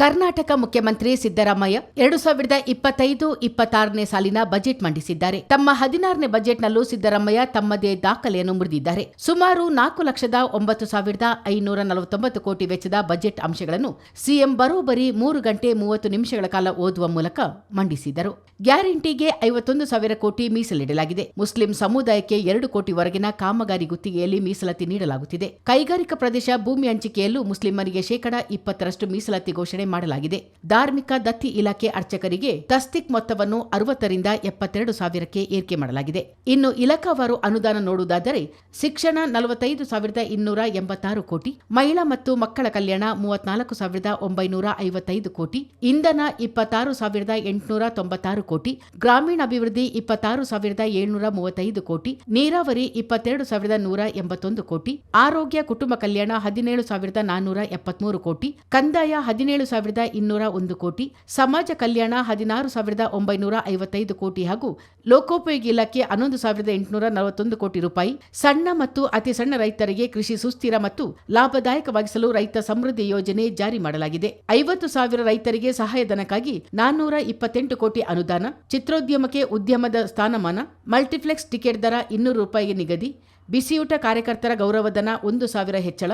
ಕರ್ನಾಟಕ ಮುಖ್ಯಮಂತ್ರಿ ಸಿದ್ದರಾಮಯ್ಯ ಎರಡು ಸಾವಿರದ ಇಪ್ಪತ್ತೈದು ಇಪ್ಪತ್ತಾರನೇ ಸಾಲಿನ ಬಜೆಟ್ ಮಂಡಿಸಿದ್ದಾರೆ. ತಮ್ಮ ಹದಿನಾರನೇ ಬಜೆಟ್ನಲ್ಲೂ ಸಿದ್ದರಾಮಯ್ಯ ತಮ್ಮದೇ ದಾಖಲೆಯನ್ನು ಮುರಿದಿದ್ದಾರೆ. ಸುಮಾರು ನಾಲ್ಕು ಲಕ್ಷದ ಒಂಬತ್ತು ಸಾವಿರದ ಐನೂರ ನಲವತ್ತೊಂಬತ್ತು ಕೋಟಿ ವೆಚ್ಚದ ಬಜೆಟ್ ಅಂಶಗಳನ್ನು ಸಿಎಂ ಬರೋಬ್ಬರಿ ಮೂರು ಗಂಟೆ ಮೂವತ್ತು ನಿಮಿಷಗಳ ಕಾಲ ಓದುವ ಮೂಲಕ ಮಂಡಿಸಿದರು. ಗ್ಯಾರಂಟಿಗೆ ಐವತ್ತೊಂದು ಸಾವಿರ ಕೋಟಿ ಮೀಸಲಿಡಲಾಗಿದೆ. ಮುಸ್ಲಿಂ ಸಮುದಾಯಕ್ಕೆ ಎರಡು ಕೋಟಿವರೆಗಿನ ಕಾಮಗಾರಿ ಗುತ್ತಿಗೆಯಲ್ಲಿ ಮೀಸಲಾತಿ ನೀಡಲಾಗುತ್ತಿದೆ. ಕೈಗಾರಿಕಾ ಪ್ರದೇಶ ಭೂಮಿ ಹಂಚಿಕೆಯಲ್ಲೂ ಮುಸ್ಲಿಮರಿಗೆ ಶೇಕಡಾ ಇಪ್ಪತ್ತರಷ್ಟು ಮೀಸಲಾತಿ ಘೋಷಣೆ ಮಾಡಲಾಗಿದೆ. ಧಾರ್ಮಿಕ ದತ್ತಿ ಇಲಾಖೆ ಅರ್ಚಕರಿಗೆ ತಸ್ತಿಕ್ ಮೊತ್ತವನ್ನು ಅರವತ್ತರಿಂದ ಎಪ್ಪತ್ತೆರಡು ಸಾವಿರಕ್ಕೆ ಏರಿಕೆ ಮಾಡಲಾಗಿದೆ. ಇನ್ನು ಇಲಾಖಾವಾರು ಅನುದಾನ ನೋಡುವುದಾದರೆ ಶಿಕ್ಷಣ ನಲವತ್ತೈದು ಸಾವಿರದ ಇನ್ನೂರ ಎಂಬತ್ತಾರು ಕೋಟಿ, ಮಹಿಳಾ ಮತ್ತು ಮಕ್ಕಳ ಕಲ್ಯಾಣ ಮೂವತ್ನಾಲ್ಕು ಸಾವಿರದ ಒಂಬೈನೂರ ಐವತ್ತೈದು ಕೋಟಿ, ಇಂಧನ ಇಪ್ಪತ್ತಾರು ಸಾವಿರದ ಎಂಟುನೂರ ತೊಂಬತ್ತಾರು ಕೋಟಿ, ಗ್ರಾಮೀಣಾಭಿವೃದ್ಧಿ ಇಪ್ಪತ್ತಾರು ಸಾವಿರದ ಏಳ್ನೂರ ಮೂವತ್ತೈದು ಕೋಟಿ, ನೀರಾವರಿ ಇಪ್ಪತ್ತೆರಡು ಸಾವಿರದ ನೂರ ಎಂಬತ್ತೊಂದು ಕೋಟಿ, ಆರೋಗ್ಯ ಕುಟುಂಬ ಕಲ್ಯಾಣ ಹದಿನೇಳು ಸಾವಿರದ ನಾನ್ನೂರ ಎಪ್ಪತ್ಮೂರು ಕೋಟಿ, ಕಂದಾಯ ಹದಿನೇಳು ಸಾವಿರದ ಇನ್ನೂರ ಒಂದು ಕೋಟಿ, ಸಮಾಜ ಕಲ್ಯಾಣ ಹದಿನಾರು ಸಾವಿರದ ಒಂಬೈನೂರ ಐವತ್ತೈದು ಕೋಟಿ ಹಾಗೂ ಲೋಕೋಪಯೋಗಿ ಇಲಾಖೆ ಹನ್ನೊಂದು ಸಾವಿರದ ಎಂಟುನೂರ ನಲವತ್ತೊಂದು ಕೋಟಿ ರೂಪಾಯಿ ಸಣ್ಣ ಮತ್ತು ಅತಿ ಸಣ್ಣ ರೈತರಿಗೆ ಕೃಷಿ ಸುಸ್ಥಿರ ಮತ್ತು ಲಾಭದಾಯಕವಾಗಿಸಲು ರೈತ ಸಮೃದ್ಧಿ ಯೋಜನೆ ಜಾರಿ ಮಾಡಲಾಗಿದೆ. ಐವತ್ತು ಸಾವಿರ ರೈತರಿಗೆ ಸಹಾಯಧನಕ್ಕಾಗಿ ನಾನ್ನೂರ ಇಪ್ಪತ್ತೆಂಟು ಕೋಟಿ ಅನುದಾನ, ಚಿತ್ರೋದ್ಯಮಕ್ಕೆ ಉದ್ಯಮದ ಸ್ಥಾನಮಾನ, ಮಲ್ಟಿಪ್ಲೆಕ್ಸ್ ಟಿಕೆಟ್ ದರ ಇನ್ನೂರು ರೂಪಾಯಿಗೆ ನಿಗದಿ, ಬಿಸಿಯೂಟ ಕಾರ್ಯಕರ್ತರ ಗೌರವಧನ ಒಂದು ಸಾವಿರ ಹೆಚ್ಚಳ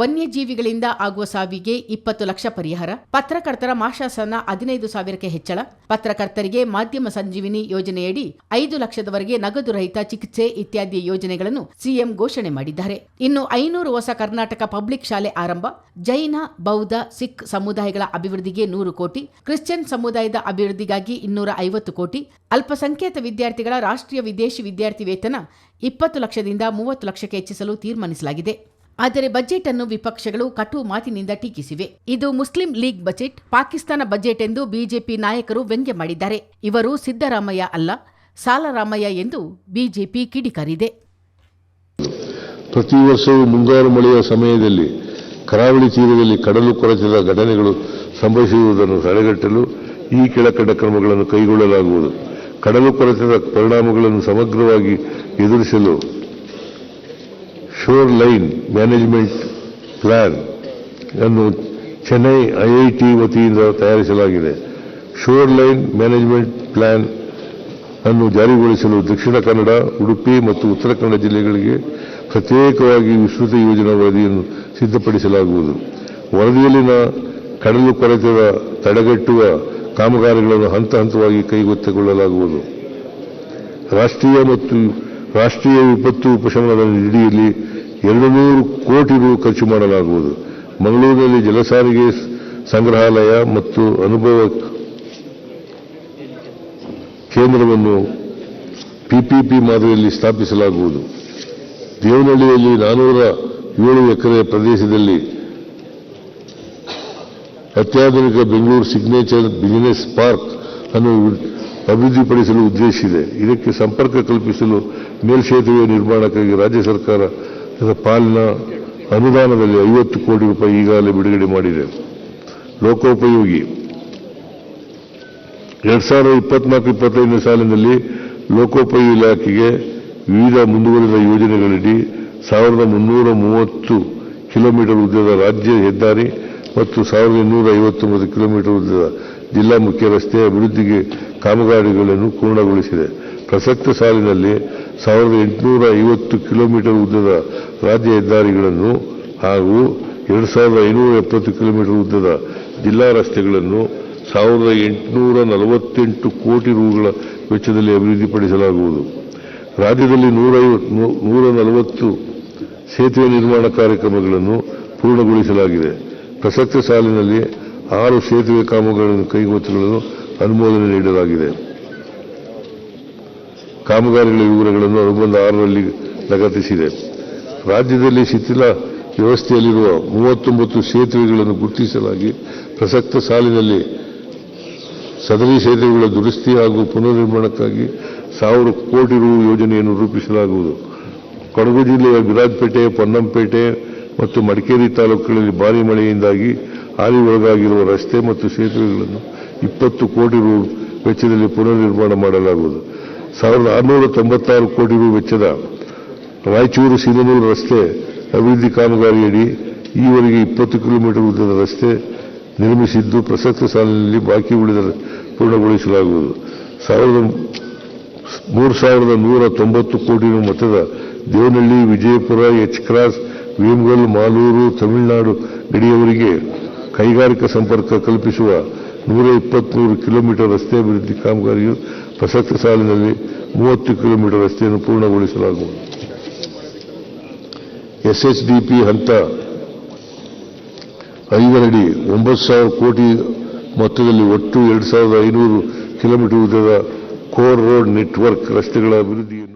ವನ್ಯಜೀವಿಗಳಿಂದ ಆಗುವ ಸಾವಿಗೆ ಇಪ್ಪತ್ತು ಲಕ್ಷ ಪರಿಹಾರ. ಪತ್ರಕರ್ತರ ಮಾಶಾಸನ ಹದಿನೈದು ಸಾವಿರಕ್ಕೆ ಹೆಚ್ಚಳ. ಪತ್ರಕರ್ತರಿಗೆ ಮಾಧ್ಯಮ ಸಂಜೀವಿನಿ ಯೋಜನೆಯಡಿ ಐದು ಲಕ್ಷದವರೆಗೆ ನಗದು ರಹಿತ ಚಿಕಿತ್ಸೆ ಇತ್ಯಾದಿ ಯೋಜನೆಗಳನ್ನು ಸಿಎಂ ಘೋಷಣೆ ಮಾಡಿದ್ದಾರೆ. ಇನ್ನು ಐನೂರು ಹೊಸ ಕರ್ನಾಟಕ ಪಬ್ಲಿಕ್ ಶಾಲೆ ಆರಂಭ. ಜೈನ, ಬೌದ್ಧ, ಸಿಖ್ ಸಮುದಾಯಗಳ ಅಭಿವೃದ್ಧಿಗೆ ನೂರು ಕೋಟಿ. ಕ್ರಿಶ್ಚಿಯನ್ ಸಮುದಾಯದ ಅಭಿವೃದ್ಧಿಗಾಗಿ ಇನ್ನೂರ ಐವತ್ತು ಕೋಟಿ. ಅಲ್ಪಸಂಖ್ಯಾತ ವಿದ್ಯಾರ್ಥಿಗಳ ರಾಷ್ಟ್ರೀಯ ವಿದೇಶಿ ವಿದ್ಯಾರ್ಥಿ ವೇತನ ಇಪ್ಪತ್ತು ಲಕ್ಷದಿಂದ ಮೂವತ್ತು ಲಕ್ಷಕ್ಕೆ ಹೆಚ್ಚಿಸಲು ತೀರ್ಮಾನಿಸಲಾಗಿದೆ. ಆದರೆ ಬಜೆಟ್ ಅನ್ನು ವಿಪಕ್ಷಗಳು ಕಟು ಮಾತಿನಿಂದ ಟೀಕಿಸಿವೆ. ಇದು Muslim league budget, Pakistan budget ಎಂದು ಬಿಜೆಪಿ ನಾಯಕರು ವ್ಯಂಗ್ಯ ಮಾಡಿದ್ದಾರೆ. ಇವರು ಸಿದ್ದರಾಮಯ್ಯ ಅಲ್ಲ, ಸಾಲರಾಮಯ್ಯ ಎಂದು ಬಿಜೆಪಿ ಕಿಡಿಕಾರಿದೆ. ಪ್ರತಿ ವರ್ಷವೂ ಮುಂಗಾರು ಮಳೆಯ ಸಮಯದಲ್ಲಿ ಕರಾವಳಿ ತೀರದಲ್ಲಿ ಕಡಲು ಕೊರತೆದ ಘಟನೆಗಳು ಸಂಭವಿಸುವುದನ್ನು ತಡೆಗಟ್ಟಲು ಈ ಕೆಳಕಂಡ ಕ್ರಮಗಳನ್ನು ಕೈಗೊಳ್ಳಲಾಗುವುದು. ಕಡಲು ಕೊರತೆದ ಪರಿಣಾಮಗಳನ್ನು ಸಮಗ್ರವಾಗಿ ಎದುರಿಸಲು ಶೋರ್ ಲೈನ್ ಮ್ಯಾನೇಜ್ಮೆಂಟ್ ಪ್ಲಾನ್ ಅನ್ನು ಚೆನ್ನೈ ಐಐಟಿ ವತಿಯಿಂದ ತಯಾರಿಸಲಾಗಿದೆ. ಶೋರ್ ಲೈನ್ ಮ್ಯಾನೇಜ್ಮೆಂಟ್ ಪ್ಲಾನ್ ಅನ್ನು ಜಾರಿಗೊಳಿಸಲು ದಕ್ಷಿಣ ಕನ್ನಡ, ಉಡುಪಿ ಮತ್ತು ಉತ್ತರ ಕನ್ನಡ ಜಿಲ್ಲೆಗಳಿಗೆ ಪ್ರತ್ಯೇಕವಾಗಿ ವಿಸ್ತೃತ ಯೋಜನಾ ವರದಿಯನ್ನು ಸಿದ್ಧಪಡಿಸಲಾಗುವುದು. ವರದಿಯಲ್ಲಿನ ಕಡಲು ಕೊರೆತದ ತಡೆಗಟ್ಟುವ ಕಾಮಗಾರಿಗಳನ್ನು ಹಂತ ಹಂತವಾಗಿ ಕೈಗೊತ್ತಿಕೊಳ್ಳಲಾಗುವುದು. ರಾಷ್ಟ್ರೀಯ ಮತ್ತು ರಾಷ್ಟ್ರೀಯ ವಿಪತ್ತು ಉಪಶಮನದ ನಿಧಿಯಲ್ಲಿ ಎರಡು ನೂರು ಕೋಟಿ ರು ಖರ್ಚು ಮಾಡಲಾಗುವುದು. ಮಂಗಳೂರಿನಲ್ಲಿ ಜಲಸಾರಿಗೆ ಸಂಗ್ರಹಾಲಯ ಮತ್ತು ಅನುಭವ ಕೇಂದ್ರವನ್ನು ಪಿಪಿಪಿ ಮಾದರಿಯಲ್ಲಿ ಸ್ಥಾಪಿಸಲಾಗುವುದು. ದೇವನಹಳ್ಳಿಯಲ್ಲಿ ನಾನೂರ ಏಳು ಎಕರೆ ಪ್ರದೇಶದಲ್ಲಿ ಅತ್ಯಾಧುನಿಕ ಬೆಂಗಳೂರು ಸಿಗ್ನೇಚರ್ ಬಿಸಿನೆಸ್ ಪಾರ್ಕ್ ಅನ್ನು ಅಭಿವೃದ್ಧಿಪಡಿಸಲು ಉದ್ದೇಶಿಸಿದೆ ಇದಕ್ಕೆ ಸಂಪರ್ಕ ಕಲ್ಪಿಸಲು ಮೇಲ್ಸೇತುವೆ ನಿರ್ಮಾಣಕ್ಕಾಗಿ ರಾಜ್ಯ ಸರ್ಕಾರ ಪಾಲಿನ ಅನುದಾನದಲ್ಲಿ ಐವತ್ತು ಕೋಟಿ ರೂಪಾಯಿ ಈಗಾಗಲೇ ಬಿಡುಗಡೆ ಮಾಡಿದೆ. ಲೋಕೋಪಯೋಗಿ. ಎರಡ್ ಸಾವಿರದ ಇಪ್ಪತ್ನಾಲ್ಕು, ಇಪ್ಪತ್ತೈದನೇ ಸಾಲಿನಲ್ಲಿ ಲೋಕೋಪಯೋಗಿ ಇಲಾಖೆಗೆ ವಿವಿಧ ಮುಂದುವರಿದ ಯೋಜನೆಗಳಡಿ ಸಾವಿರದ ಮುನ್ನೂರ ಮೂವತ್ತು ಕಿಲೋಮೀಟರ್ ಉದ್ದದ ರಾಜ್ಯ ಹೆದ್ದಾರಿ ಮತ್ತು ಸಾವಿರದ ಇನ್ನೂರ ಐವತ್ತೊಂಬತ್ತು ಕಿಲೋಮೀಟರ್ ಉದ್ದದ ಜಿಲ್ಲಾ ಮುಖ್ಯ ರಸ್ತೆ ಅಭಿವೃದ್ಧಿಗೆ ಕಾಮಗಾರಿಗಳನ್ನು ಪೂರ್ಣಗೊಳಿಸಿದೆ. ಪ್ರಸಕ್ತ ಸಾಲಿನಲ್ಲಿ ಸಾವಿರದ ಎಂಟುನೂರ ಐವತ್ತು ಕಿಲೋಮೀಟರ್ ಉದ್ದದ ರಾಜ್ಯ ಹೆದ್ದಾರಿಗಳನ್ನು ಹಾಗೂ ಎರಡು ಸಾವಿರದ ಐನೂರ ಎಪ್ಪತ್ತು ಕಿಲೋಮೀಟರ್ ಉದ್ದದ ಜಿಲ್ಲಾ ರಸ್ತೆಗಳನ್ನು ಸಾವಿರದ ಎಂಟುನೂರ ನಲವತ್ತೆಂಟು ಕೋಟಿ ರೂಗಳ ವೆಚ್ಚದಲ್ಲಿ ಅಭಿವೃದ್ಧಿಪಡಿಸಲಾಗುವುದು. ರಾಜ್ಯದಲ್ಲಿ ನೂರ ನಲವತ್ತು ಸೇತುವೆ ನಿರ್ಮಾಣ ಕಾರ್ಯಕ್ರಮಗಳನ್ನು ಪೂರ್ಣಗೊಳಿಸಲಾಗಿದೆ. ಪ್ರಸಕ್ತ ಸಾಲಿನಲ್ಲಿ ಆರು ಸೇತುವೆ ಕಾಮಗಾರಿಗಳನ್ನು ಕೈಗೆತ್ತಿಕೊಳ್ಳಲು ಅನುಮೋದನೆ ನೀಡಲಾಗಿದೆ. ಕಾಮಗಾರಿಗಳ ವಿವರಗಳನ್ನು ಅನುಬಂಧ ಆರರಲ್ಲಿ ಲಗತ್ತಿಸಿದೆ ರಾಜ್ಯದಲ್ಲಿ ಶಿಥಿಲ ವ್ಯವಸ್ಥೆಯಲ್ಲಿರುವ ಮೂವತ್ತೊಂಬತ್ತು ಸೇತುವೆಗಳನ್ನು ಗುರುತಿಸಲಾಗಿ ಪ್ರಸಕ್ತ ಸಾಲಿನಲ್ಲಿ ಸದರಿ ಸೇತುವೆಗಳ ದುರಸ್ತಿ ಹಾಗೂ ಪುನರ್ನಿರ್ಮಾಣಕ್ಕಾಗಿ ಸಾವಿರ ಕೋಟಿ ರು ಯೋಜನೆಯನ್ನು ರೂಪಿಸಲಾಗುವುದು. ಕೊಡಗು ಜಿಲ್ಲೆಯ ವಿರಾಜ್ಪೇಟೆ, ಪೊನ್ನಂಪೇಟೆ ಮತ್ತು ಮಡಿಕೇರಿ ತಾಲೂಕುಗಳಲ್ಲಿ ಭಾರಿ ಮಳೆಯಿಂದಾಗಿ ಹಾನಿ ಒಳಗಾಗಿರುವ ರಸ್ತೆ ಮತ್ತು ಸೇತುವೆಗಳನ್ನು ಇಪ್ಪತ್ತು ಕೋಟಿ ರು ವೆಚ್ಚದಲ್ಲಿ ಪುನರ್ನಿರ್ಮಾಣ ಮಾಡಲಾಗುವುದು. ಸಾವಿರದ ಆರುನೂರ ತೊಂಬತ್ತಾರು ಕೋಟಿ ರು ವೆಚ್ಚದ ರಾಯಚೂರು ಸಿಂಧನೂರು ರಸ್ತೆ ಅಭಿವೃದ್ಧಿ ಕಾಮಗಾರಿಯಡಿ ಈವರೆಗೆ ಇಪ್ಪತ್ತು ಕಿಲೋಮೀಟರ್ ಉದ್ದದ ರಸ್ತೆ ನಿರ್ಮಿಸಿದ್ದು ಪ್ರಸಕ್ತ ಸಾಲಿನಲ್ಲಿ ಬಾಕಿ ಉಳಿದ ಪೂರ್ಣಗೊಳಿಸಲಾಗುವುದು. ಸಾವಿರದ ಮೂರು ಸಾವಿರದ ನೂರ ತೊಂಬತ್ತು ಕೋಟಿ ಮೊತ್ತದ ದೇವನಹಳ್ಳಿ, ವಿಜಯಪುರ, ಎಚ್ ಕ್ರಾಸ್ ವೇಮಗಲ್ ಮಾಲೂರು, ತಮಿಳುನಾಡು ಗಡಿಯವರಿಗೆ ಕೈಗಾರಿಕಾ ಸಂಪರ್ಕ ಕಲ್ಪಿಸುವ ನೂರ ಇಪ್ಪತ್ತ್ಮೂರು ಕಿಲೋಮೀಟರ್ ರಸ್ತೆ ಅಭಿವೃದ್ಧಿ ಕಾಮಗಾರಿಯು ಪ್ರಸಕ್ತ ಸಾಲಿನಲ್ಲಿ ಮೂವತ್ತು ಕಿಲೋಮೀಟರ್ ರಸ್ತೆಯನ್ನು ಪೂರ್ಣಗೊಳಿಸಲಾಗುವುದು. ಎಸ್ಎಚ್ಡಿಪಿ ಹಂತ ಐದರಡಿ ಒಂಬತ್ತು ಸಾವಿರ ಕೋಟಿ ಮೊತ್ತದಲ್ಲಿ ಒಟ್ಟು ಎರಡು ಸಾವಿರದ ಐನೂರು ಕಿಲೋಮೀಟರ್ ಉದ್ದದ ಕೋರ್ ರೋಡ್ ನೆಟ್ವರ್ಕ್ ರಸ್ತೆಗಳ ಅಭಿವೃದ್ಧಿಯನ್ನು